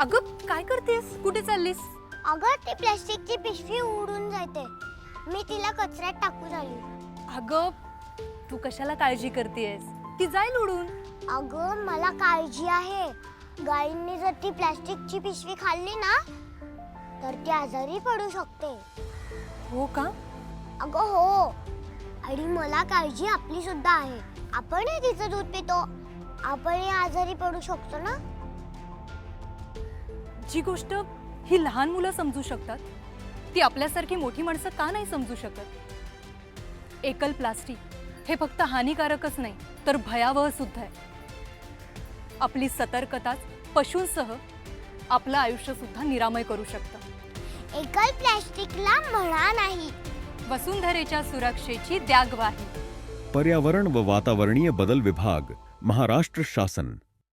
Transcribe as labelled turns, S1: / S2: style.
S1: अगं काय करतेस? कुठे चाललीस?
S2: अगं ती प्लास्टिकची पिशवी उडून जाते. मी तिला कचऱ्यात टाकून आली
S1: अगं तू कशाला काळजी करतेस? ती जाईल उडून.
S2: अगं मला काळजी आहे. गायींनी जर ती प्लास्टिकची पिशवी खाल्ली ना तर ती आजारी पडू शकते.
S1: हो का?
S2: अगं हो. आणि मला काळजी आपली सुद्धा आहे. आपणही तिचं दूध पितो. आपणही आजारी पडू शकतो ना?
S1: जी गोष्ट ही लहान मुलं समजू शकतात. ती आपल्यासारखी मोठी माणसं का नाही समजू शकत? एकल प्लास्टिक हे फक्त हानिकारकच नाही तर भयावह सुद्धा आहे. आपली सतर्कताच पशूंसह आपलं आयुष्य सुद्धा निरामय करू शकतं.
S2: एकल प्लास्टिकला म्हणा नाही.
S1: वसुंधरेच्या सुरक्षेची द्या ग्वाही
S3: पर्यावरण व वातावरणीय बदल विभाग महाराष्ट्र शासन.